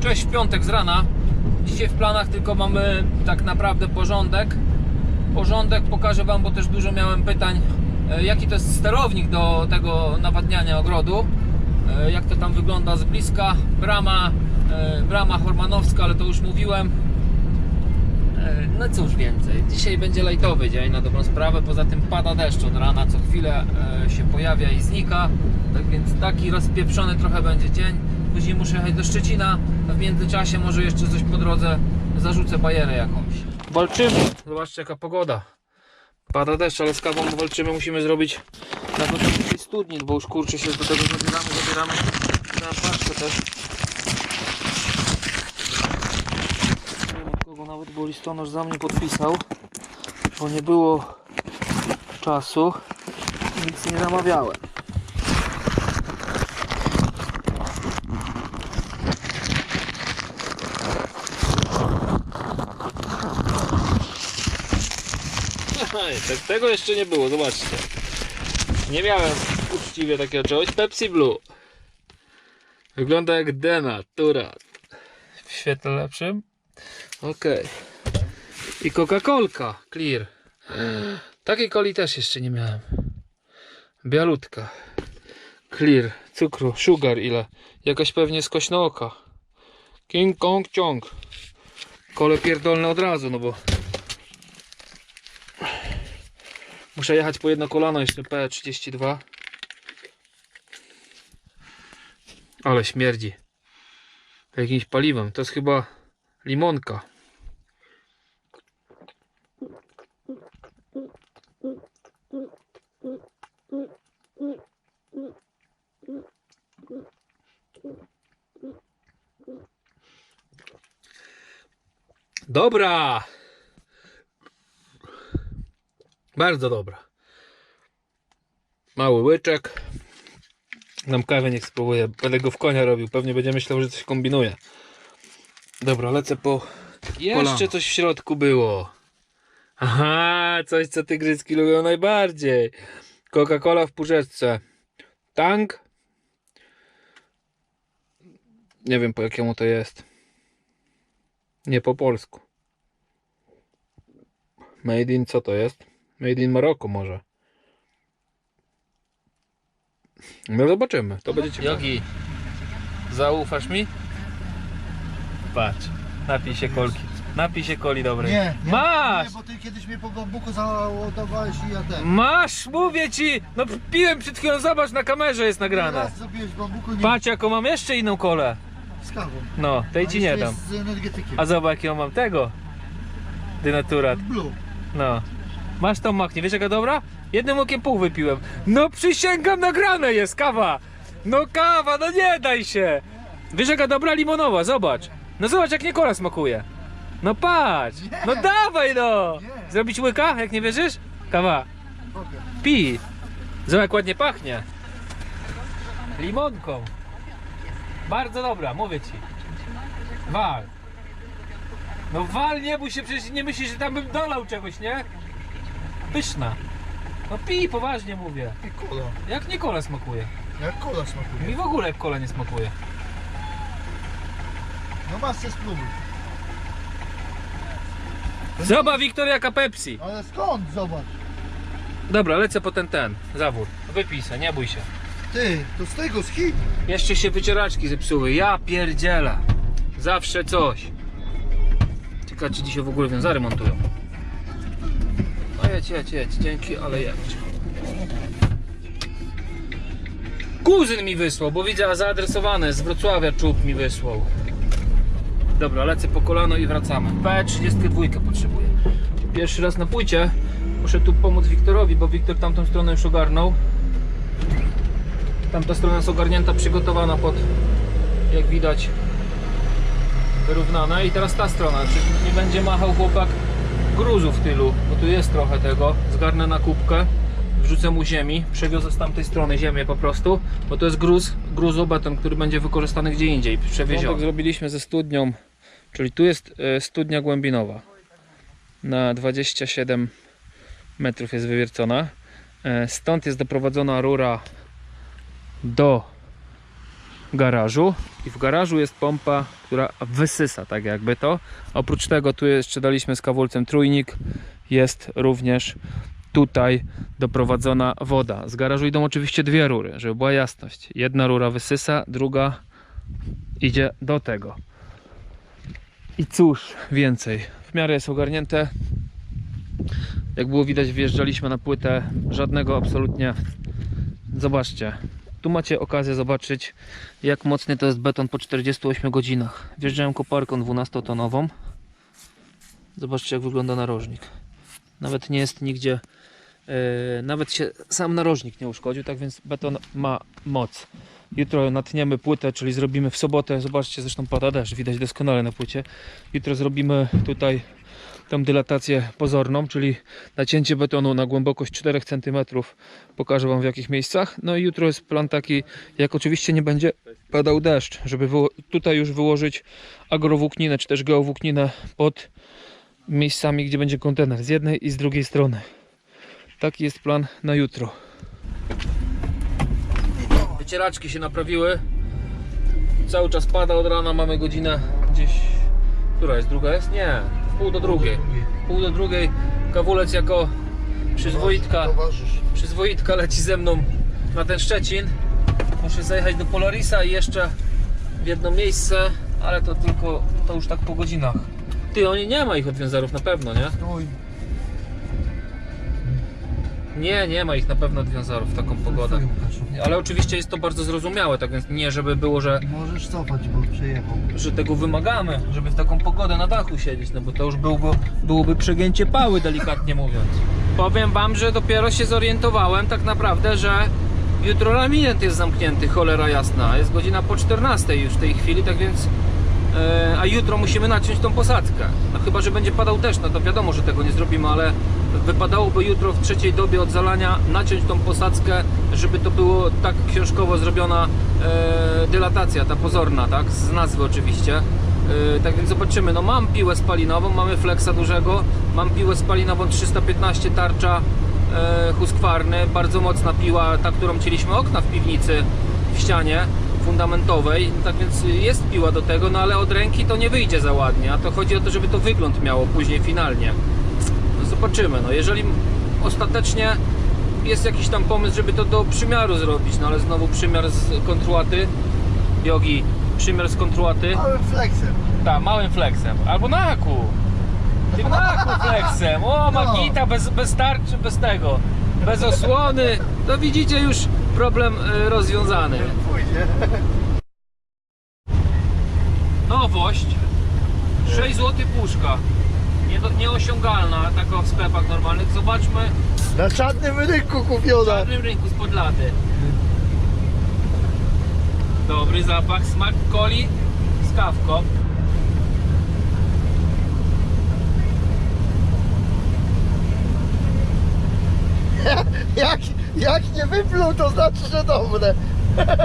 Cześć, piątek z rana. Dzisiaj w planach tylko mamy tak naprawdę porządek. Porządek pokażę Wam, bo też dużo miałem pytań, e, jaki to jest sterownik do tego nawadniania ogrodu. E, Jak to tam wygląda z bliska. Brama, e, brama hormanowska, ale to już mówiłem. No cóż więcej, dzisiaj będzie lejtowy dzień na dobrą sprawę, poza tym pada deszcz od rana, co chwilę e, się pojawia i znika, tak więc taki rozpieprzony trochę będzie dzień. Później muszę jechać do Szczecina, a w międzyczasie może jeszcze coś po drodze zarzucę bajerę jakąś. Walczymy, zobaczcie jaka pogoda. Pada deszcz, ale z kawą walczymy, musimy zrobić na jakiś studni, bo już kurczę się do tego zabieramy, zabieramy na paczkę też. Nie wiem od kogo nawet, bo listonosz za mnie podpisał, bo nie było czasu, nic nie namawiałem. Tak, tego jeszcze nie było, zobaczcie. Nie miałem uczciwie takiego czegoś. Pepsi Blue. Wygląda jak denaturat. W świetle lepszym. Okej. I Coca-Colka Clear. Takiej coli też jeszcze nie miałem. Bialutka. Clear. Cukru. Sugar ile? Jakaś pewnie skośna oka. King Kong Chong. Kole pierdolne od razu, no bo Muszę jechać po jedno kolano jeszcze P32. Ale śmierdzi. Jakimś paliwem. To jest chyba limonka. Dobra! Bardzo dobra. Mały łyczek. Nam kawę niech spróbuję. Będę go w konia robił. Pewnie będzie myślał, że coś kombinuje. Dobra, lecę po. Jeszcze coś w środku było. Aha, coś co tygryski lubią najbardziej. Coca-Cola w puszeczce. Tank. Nie wiem po jakiemu to jest. Nie po polsku. Made in co to jest? Made in Maroko może. No zobaczymy, to będzie ciekawe. Jogi, zaufasz mi? Patrz, napij się kolki. Napij się coli dobrej. Nie, nie, Masz! Nie, bo ty kiedyś mnie po bambuku załadowałeś i ja ten. Masz, mówię ci! No piłem przed chwilą, zobacz, na kamerze jest nagrane. Raz zrobiłeś bambuku nie Patrz jaką mam jeszcze inną kolę. z kawą. No, tej ci nie jeszcze dam. jest Z energetykiem. A zobacz jakiego mam tego. Dynaturat. Blue. No. Masz tą maknię, wiesz jaka dobra? Jednym okiem pół wypiłem. No przysięgam, nagrane jest kawa! No kawa, no nie daj się! Wiesz jaka dobra limonowa, zobacz. No zobacz jak nie kola smakuje. No patrz! No dawaj no! Nie. Zrobić łyka, jak nie wierzysz? Kawa. Pij! Zobacz jak ładnie pachnie. Limonką. Bardzo dobra, mówię ci. Wal. No wal, nie bój się, przecież nie myślisz, że tam bym dolał czegoś, nie? Pyszna. No pij, poważnie mówię. Kola. Jak nie kola smakuje? Jak kola smakuje. Mi w ogóle jak kola nie smakuje. No masz się spróbuj. Zobacz Wiktor jaka Pepsi. Ale skąd? Zobacz. Dobra, lecę po ten ten. Zawór. Wypij se, nie bój się. Ty, to z tego, z Chin. Jeszcze się wycieraczki zepsuły. Ja pierdzielę. Zawsze coś. Ciekawe, czy dzisiaj w ogóle wiązary montują. No jedź, jedź, jedź. Dzięki, ale jedź. Kuzyn mi wysłał, bo widzę zaadresowane. Z Wrocławia czub mi wysłał. Dobra, lecę po kolano i wracamy. P32 potrzebuję. Pierwszy raz na płycie. Muszę tu pomóc Wiktorowi, bo Wiktor tamtą stronę już ogarnął. Tamta strona jest ogarnięta, przygotowana pod, jak widać, wyrównane. I teraz ta strona, czyli nie będzie machał chłopak gruzu w tylu, bo tu jest trochę tego. Zgarnę na kubkę, wrzucę mu ziemi, przewiozę z tamtej strony ziemię po prostu, bo to jest gruz, gruzobeton, który będzie wykorzystany gdzie indziej, przewieziony. Tak zrobiliśmy ze studnią, czyli tu jest e, studnia głębinowa. Na 27 metrów jest wywiercona. E, Stąd jest doprowadzona rura do garażu i w garażu jest pompa, która wysysa tak jakby to. Oprócz tego tu jeszcze daliśmy z kawulcem trójnik, jest również tutaj doprowadzona woda. Z garażu idą oczywiście dwie rury, żeby była jasność. Jedna rura wysysa, druga idzie do tego. I cóż więcej, w miarę jest ogarnięte. Jak było widać, wjeżdżaliśmy na płytę, żadnego absolutnie. Zobaczcie, tu macie okazję zobaczyć, jak mocny to jest beton po 48 godzinach. Wjeżdżałem koparką 12-tonową. Zobaczcie, jak wygląda narożnik. Nawet nie jest nigdzie, e, nawet się sam narożnik nie uszkodził, tak więc beton ma moc. Jutro natniemy płytę, czyli zrobimy w sobotę. Zobaczcie, zresztą pada deszcz, widać doskonale na płycie. Jutro zrobimy tutaj tą dylatację pozorną, czyli nacięcie betonu na głębokość 4 cm. Pokażę Wam w jakich miejscach. No i jutro jest plan taki, jak oczywiście nie będzie padał deszcz, żeby tutaj już wyłożyć agrowłókninę, czy też geowłókninę pod miejscami, gdzie będzie kontener z jednej i z drugiej strony. Taki jest plan na jutro. Wycieraczki się naprawiły. Cały czas pada od rana, mamy godzinę gdzieś. Która jest? Druga jest? Nie, w pół do drugiej. Pół do drugiej. Kawulec jako przyzwoitka, przyzwoitka leci ze mną na ten Szczecin. Muszę zajechać do Polarisa i jeszcze w jedno miejsce, ale to tylko, to już tak po godzinach. Ty, oni nie ma ich odwiązarów na pewno, nie? Nie, nie ma ich na pewno odwiązarów w taką pogodę. Ale oczywiście jest to bardzo zrozumiałe, tak więc nie żeby było, że, Możesz cofać, bo przejechał. że tego wymagamy, żeby w taką pogodę na dachu siedzieć, no bo to już byłby, byłoby przegięcie pały, delikatnie mówiąc. Powiem wam, że dopiero się zorientowałem tak naprawdę, że jutro laminat jest zamknięty, cholera jasna. Jest godzina po 14 już w tej chwili, tak więc a jutro musimy naciąć tą posadzkę. No chyba, że będzie padał deszcz, no to wiadomo, że tego nie zrobimy, ale wypadałoby jutro w trzeciej dobie od zalania naciąć tą posadzkę, żeby to było tak książkowo zrobiona e, dylatacja, ta pozorna, tak, z nazwy oczywiście. E, tak więc zobaczymy, no mam piłę spalinową, mamy flexa dużego, mam piłę spalinową 315 tarcza e, huskwarny, bardzo mocna piła, ta, którą cieliśmy okna w piwnicy w ścianie fundamentowej, tak więc jest piła do tego, no ale od ręki to nie wyjdzie za ładnie, a to chodzi o to, żeby to wygląd miało później finalnie. No zobaczymy, no jeżeli ostatecznie jest jakiś tam pomysł, żeby to do przymiaru zrobić, no ale znowu przymiar z kontruaty, jogi, przymiar z kontruaty, Małym flexem. tak, małym flexem, albo na haku. Tym na haku flexem, o magita, bez, bez tarczy, bez tego, bez osłony, to widzicie już problem y, rozwiązany. Pójdzie. Nowość 6 zł puszka. Nie, nieosiągalna taka w sklepach normalnych. Zobaczmy Na czarnym rynku kupiona. czarnym rynku spod lady. Dobry zapach, smak coli z kawką. Jak, jak nie wypluł, to znaczy, że dobre.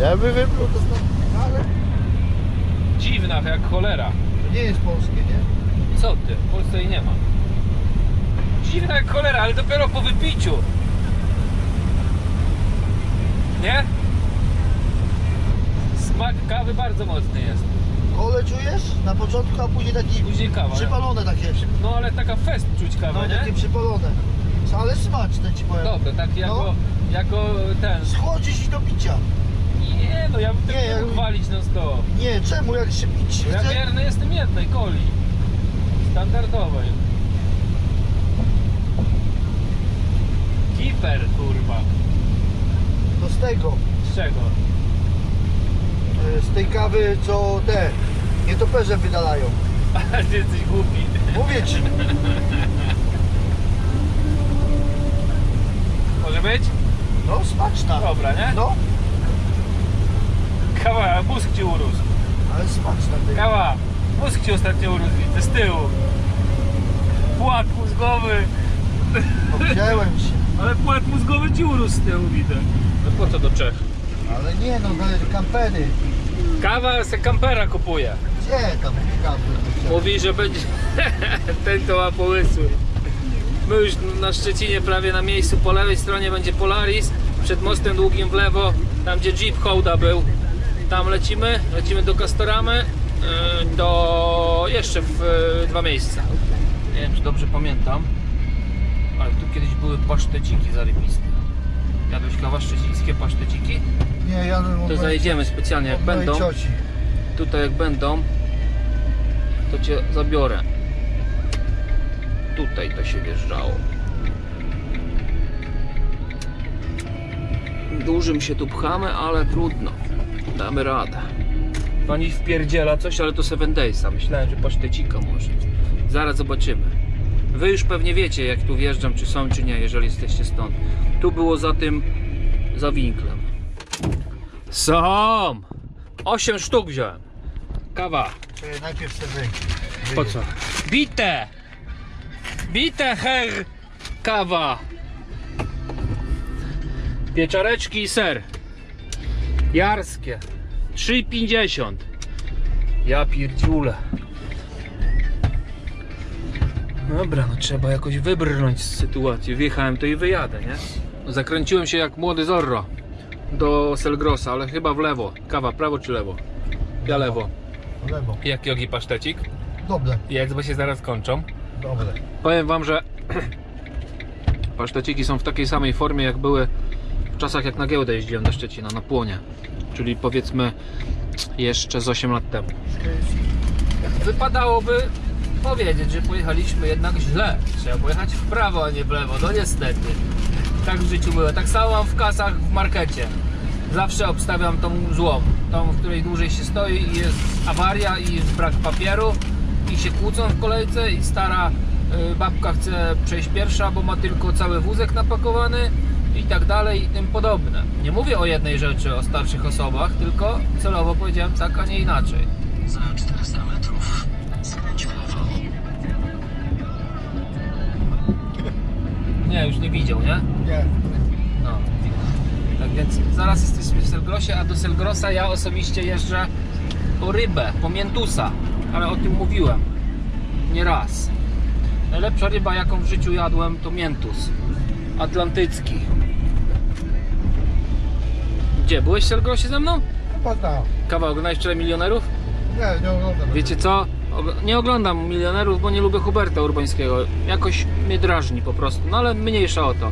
Jakby wypluł, to znaczy... Ale Dziwna jak cholera. to nie jest polskie, nie? Co ty? W Polsce jej nie ma. Dziwna jak cholera, ale dopiero po wypiciu. Nie? Smak kawy bardzo mocny jest. Kole czujesz? Na początku, a później taki Później kawa. nie? przypalone takie. No ale taka fest czuć No kawę, nie? takie przypalone. Ale smaczne ci powiem. Dobre, tak jako, jako ten. Schodzisz i do picia. Nie, no ja bym Nie, tego ja- mógł walić non stop. Nie, czemu? Jak się pić Ja chce? wierny jestem jednej coli. Standardowej. Kiper, kurwa. To z tego. Z czego? e, Z tej kawy, co te nietoperze wydalają. Ale ty jesteś głupi. Mówię ci. Może być? No, smaczna. Dobra, nie? No, Kawa, mózg ci urósł. ale smaczna. Ty. Kawa, mózg ci ostatnio urósł, widzę, z tyłu. Płat mózgowy. Wziąłem się. Ale płat mózgowy ci urósł z tyłu, widzę. No po co do Czech? Ale nie no, należy kampery. Kawa se kampera kupuje. Gdzie tam? Mówi, że będzie ten to ma pomysły. My już na Szczecinie prawie na miejscu po lewej stronie będzie Polaris, przed mostem długim w lewo, tam gdzie Jeep Hołda był. Tam lecimy, lecimy do Castoramy, yy, do jeszcze w yy, dwa miejsca. Nie wiem czy dobrze pamiętam, ale tu kiedyś były paszteciki zarybiste. Jadłeś kawa szczecińskie paszteciki? Nie, jadę To zajedziemy specjalnie jak będą. cioci. Tutaj jak będą, to cię zabiorę. Tutaj to się wjeżdżało. Dużym się tu pchamy, ale trudno. Damy radę. Pani wpierdziela coś, ale to Seven Daysa. Myślałem, że pasztecika może. Zaraz zobaczymy. Wy już pewnie wiecie, jak tu wjeżdżam, czy są, czy nie, jeżeli jesteście stąd. Tu było za tym, za winklem. Są! 8 sztuk wziąłem. Kawa. Czekaj, najpierw sobie Po co? Bite! Bite her! Kawa. Pieczareczki i ser. Jarskie. 3,50. Ja pierdziule. Dobra, no trzeba jakoś wybrnąć z sytuacji. Wjechałem to i wyjadę, nie? Zakręciłem się jak młody Zorro do Selgrosa, ale chyba w lewo. Kawa, prawo czy lewo? Ja lewo. Lewo. Jaki ogi pasztecik? Dobre, Jedz, bo się zaraz kończą. dobre. Powiem wam, że paszteciki są w takiej samej formie jak były w czasach jak na giełdę jeździłem do Szczecina, na płonie. Czyli powiedzmy jeszcze z 8 lat temu. Wypadałoby powiedzieć, że pojechaliśmy jednak źle. Trzeba pojechać w prawo, a nie w lewo. No niestety. Tak w życiu było. Tak samo mam w kasach w markecie. Zawsze obstawiam tą złą. Tą, w której dłużej się stoi i jest awaria i jest brak papieru i się kłócą w kolejce i stara y, babka chce przejść pierwsza, bo ma tylko cały wózek napakowany i tak dalej i tym podobne. Nie mówię o jednej rzeczy, o starszych osobach, tylko celowo powiedziałem tak, a nie inaczej. Za 400 metrów skręć w lewo. Nie, już nie widział, nie? Nie. Więc zaraz jesteśmy w Selgrosie, a do Selgrosa ja osobiście jeżdżę po rybę, po miętusa, ale o tym mówiłem nie raz. Najlepsza ryba, jaką w życiu jadłem, to miętus atlantycki. Gdzie? Byłeś w Selgrosie ze mną? Pata. Kawa, oglądałeś wczoraj Milionerów? Nie, nie oglądam. Wiecie co? Og- Nie oglądam milionerów, bo nie lubię Huberta Urbańskiego. Jakoś mnie drażni po prostu, no ale mniejsza o to.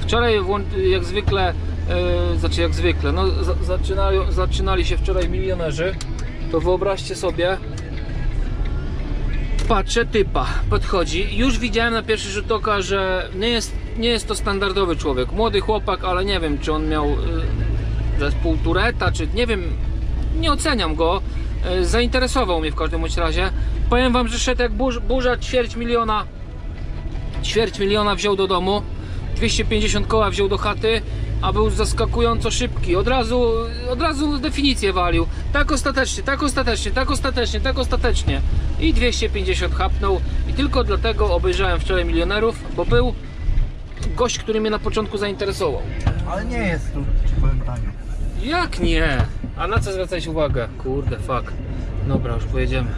Wczoraj włą- jak zwykle, yy, znaczy jak zwykle, no za- zaczynali, zaczynali się wczoraj milionerzy, to wyobraźcie sobie, patrzę, typa podchodzi, już widziałem na pierwszy rzut oka, że nie jest, nie jest to standardowy człowiek, młody chłopak, ale nie wiem, czy on miał yy, zespół Tureta, czy nie wiem, nie oceniam go. E, Zainteresował mnie w każdym razie. Powiem wam, że szedł jak burz, burza ćwierć miliona. Ćwierć miliona wziął do domu. 250 koła wziął do chaty, a był zaskakująco szybki. Od razu, od razu definicję walił. Tak ostatecznie, tak ostatecznie, tak ostatecznie, tak ostatecznie. I 250 chapnął. I tylko dlatego obejrzałem wczoraj milionerów, bo był gość, który mnie na początku zainteresował. Ale nie jest tu, ci powiem tanio. Jak nie? A na co zwracać uwagę? Kurde, fuck. Dobra, już pojedziemy.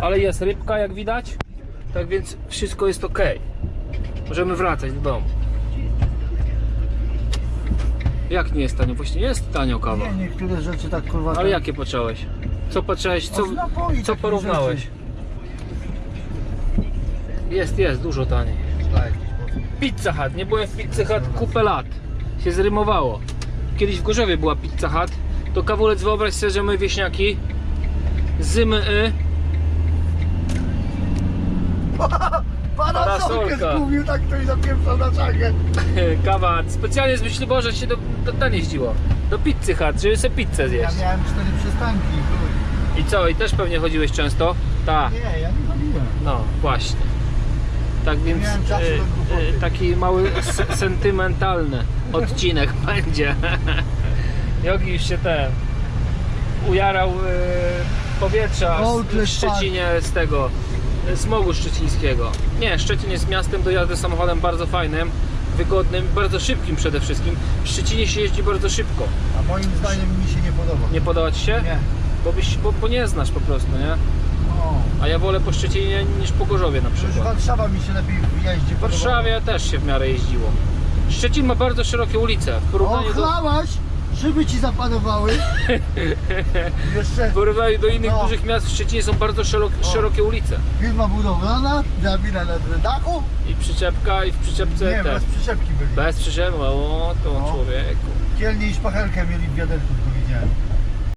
Ale jest rybka, jak widać. Tak więc wszystko jest ok. Możemy wracać do domu. Jak nie jest tanio? Właśnie jest tanio kawa. Nie, niektóre rzeczy tak kurwa... Ale jakie patrzałeś? Co patrzałeś? Co, O, napoi co takich porównałeś? rzeczy. Jest, jest, dużo taniej. Tak. Pizza Hut. Nie byłem w Pizza Hut kupę lat. Się zrymowało. Kiedyś w Gorzowie była Pizza Hut. To kawulec wyobraź sobie, że my wieśniaki zymy y, Parasolka. zgubił, tak ktoś zapieprzał na czagę. kawa. Specjalnie z myśli Boże się do, do ten jeździło. Do Pizzy Hut, żeby sobie pizzę Ja zjeść. miałem cztery przystanki. chuj. I co? I też pewnie chodziłeś często? Tak. Nie, ja nie chodziłem. No, właśnie. Tak więc miałem czasu e, do głupoty. e, taki mały se- sentymentalny odcinek będzie. Jogi już się ten ujarał e, powietrza w, Szczecinie z tego smogu szczecińskiego. Nie, Szczecin jest miastem do jazdy samochodem bardzo fajnym, wygodnym, bardzo szybkim przede wszystkim. W Szczecinie się jeździ bardzo szybko. A moim zdaniem mi się nie podoba. Nie podoba Ci się? Nie. Bo, byś, bo, bo nie znasz po prostu, nie? O. A ja wolę po Szczecinie niż po Gorzowie na Przecież przykład. Warszawa mi się lepiej jeździ. W Warszawie też się w miarę jeździło. Szczecin ma bardzo szerokie ulice. W porównaniu do, Ochlałaś, szyby ci zapanowały. Jeszcze w porównaniu do innych No. dużych miast w Szczecinie są bardzo szerokie, szerokie ulice. firma budowlana, drabina na dachu. I przyczepka, i w przyczepce Nie, bez przyczepki byli. Bez przyczepy, o to No. człowieku. Dzielnie i szpachelkę mieli w wiaderku, tylko widziałem.